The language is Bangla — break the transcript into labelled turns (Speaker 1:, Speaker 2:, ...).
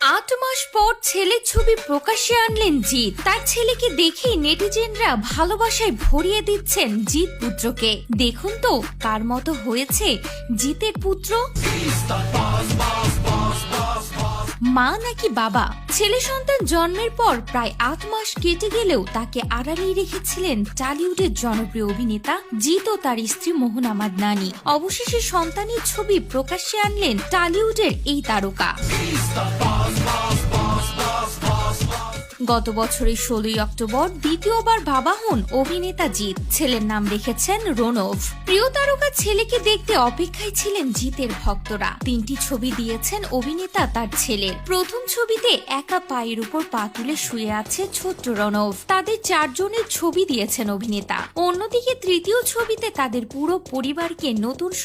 Speaker 1: আট মাস পর ছেলের ছবি প্রকাশ্যে আনলেন জিৎ। তার ছেলেকে দেখে নেটিজেনরা ভালোবাসায় ভরিয়ে দিচ্ছেন জিৎ পুত্রকে। দেখুন তো, কার মতো হয়েছে জিতের পুত্র? মা নাকি বাবা? ছেলে সন্তান জন্মের পর প্রায় আট মাস কেটে গেলেও তাকে আড়ালেই রেখেছিলেন টালিউডের জনপ্রিয় অভিনেতা জিত ও তার স্ত্রী মোহন আমাদ নানি। অবশেষে সন্তানের ছবি প্রকাশ্যে আনলেন টালিউডের এই তারকা। গত বছরের ষোলোই অক্টোবর দ্বিতীয়বার বাবা হন অভিনেতা জিৎ। ছেলের নাম রেখেছেন রণব। প্রিয় তারকা ছেলেকে দেখতে অপেক্ষায় ছিলেন জিতের ভক্তরা। তিনটি ছবি দিয়েছেন অভিনেতা তার ছেলের প্রথম ছবিতে একা পায়ের উপর পা তুলে শুয়ে আছে ছোট্ট রণব। তাদের চারজনের ছবি দিয়েছেন অভিনেতা। অন্যদিকে তৃতীয় ছবিতে তাদের পুরো পরিবারকে নতুন